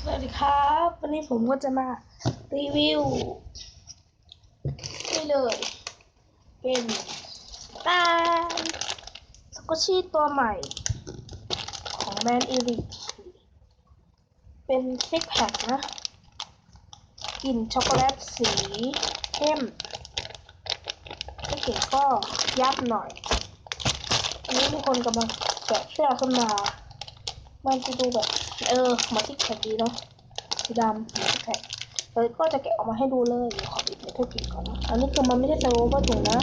สวัสดีครับ วันนี้ผมก็จะมารีวิวนี่เลย เป็นตาสกอชี่ตัวใหม่ ของแบรนอีริเป็นซิกแพคนะกลิ่นช็อกโกแลตสีเข้มถ้าเก๋ก็ยับหน่อย อันนี้มีคนกำลังแกะเสื้อขึ้นมา มันจะดูแบบ เออมาที่แคดดีเนาะสีดำมาที่แขกเราก็จะแกะออกมาให้ดูเลยขอปิดเพื่อปิดก่อนนะอันนี้คือมันไม่ได้สโลว์ก็ถุงนะ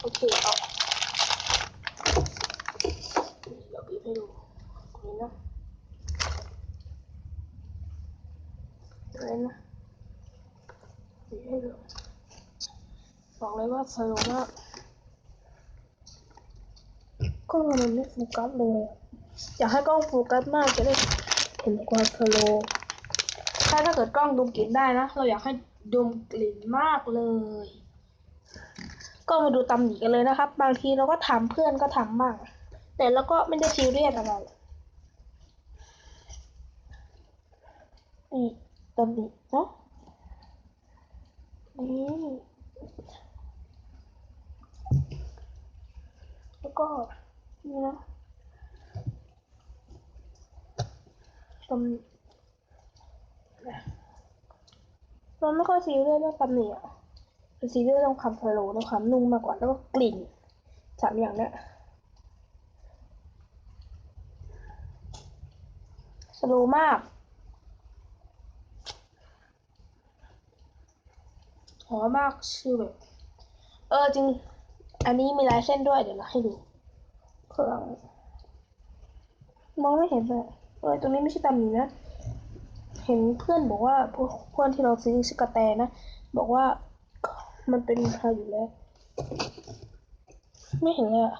โอเคเอาเดี๋ยวปิดให้ดูตรงนี้นะเลยนะปิดให้ดู บอกเลยว่าสนุกมากกล้องมันไม่โฟกัสเลย อยากให้กล้องโฟกัสมากจะได้เห็นความสโลถ้าถ้าเกิดกล้องดมกลิ่นได้นะ เราอยากให้ดมกลิ่นมากเลย ก็มาดูตำหนิกันเลยนะครับ บางทีเราก็ทำเพื่อนก็ทำบ้าง แต่เราก็ไม่ได้ซีเรียสอะไรนี่ตำหนิเนาะนี่ แล้วก็นี่นะตำเราไม่ค่อยซีเรียสเรื่องตำหนิอะเป็นซีเรียสเรื่องความสโลว์เรื่องความนุ่มมากกว่าแล้วก็กลิ่นสามอย่างเนี้ยสโลมากหอมมากชื่อแบบเออจริง อันนี้มีลายเส้นด้วยเดี๋ยวเราให้ดูข้างหลังมองไม่เห็นเลยเออตรงนี้ไม่ใช่ตำหนินะ เห็นเพื่อนบอกว่าเพื่อนที่เราซื้อชื่อกระแตนะ บอกว่ามันเป็นคาอยู่แล้ว ไม่เห็นเลยอะ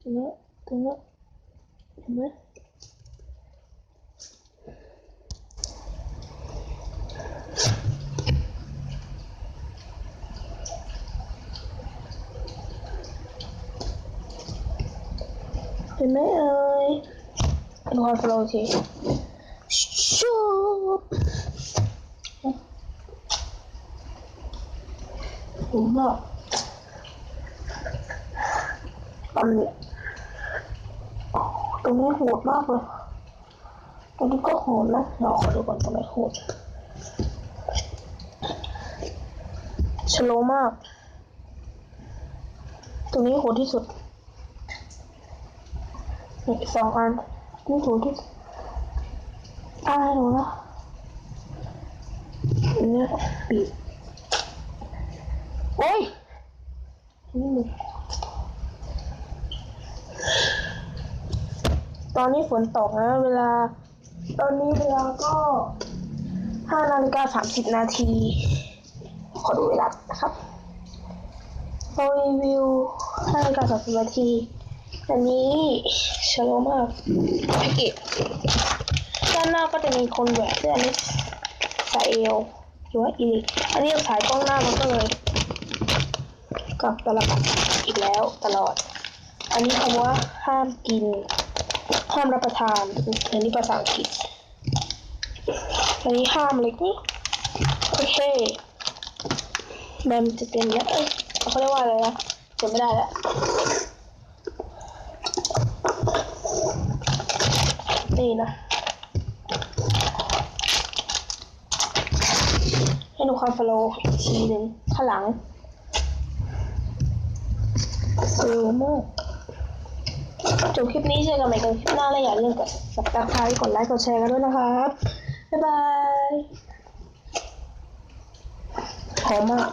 ตรงนี้ตรงนี้เห็นไหม เห็นไหมเอ่ยดูความสโลว์ทีชูบผมบอกตอนนี้ตรงนี้โหดมากเลยตรงนี้ก็โหดนะเราขอดูก่อนตรงไหนโหดสโลว์มาก ตรงนี้โหดที่สุด นี่สองอันนี่ถูที่อะไรหนูนะเนี่ยบีบโอ้ยนี่มึงตอนนี้ฝนตกนะ เวลา ตอนนี้เวลาก็ห้านาฬิกาสามสิบนาที ขอดูเวลานะครับเรารีวิวห้านาฬิกาสามสิบนาที อันนี้ชโลมากแพ็กเกจด้านหน้าก็จะมีคนแหวกเสื้อนี้สายเอวหรือว่าอีลิกอันนี้สายกล้องหน้ามันก็เลยกับตลบอีกแล้วตลอด อันนี้คำว่าห้ามกิน ห้ามรับประทาน อันนี้ภาษาอังกฤษ อันนี้ห้ามเลยนี่โอเคมันจะเป็นแล้ว เอ้ยเขาเรียกว่าอะไรนะจำไม่ได้แล้ว นี่นะ ให้ดูความฟโลว์อีกทีหนึ่งข้างหลังฟโลว์มากจบคลิปนี้เจอกันใหม่กันคลิปหน้าและอย่าลืมกด subscribe กดไลค์กดแชร์กันด้วยนะครับบ๊ายบายหอมมาก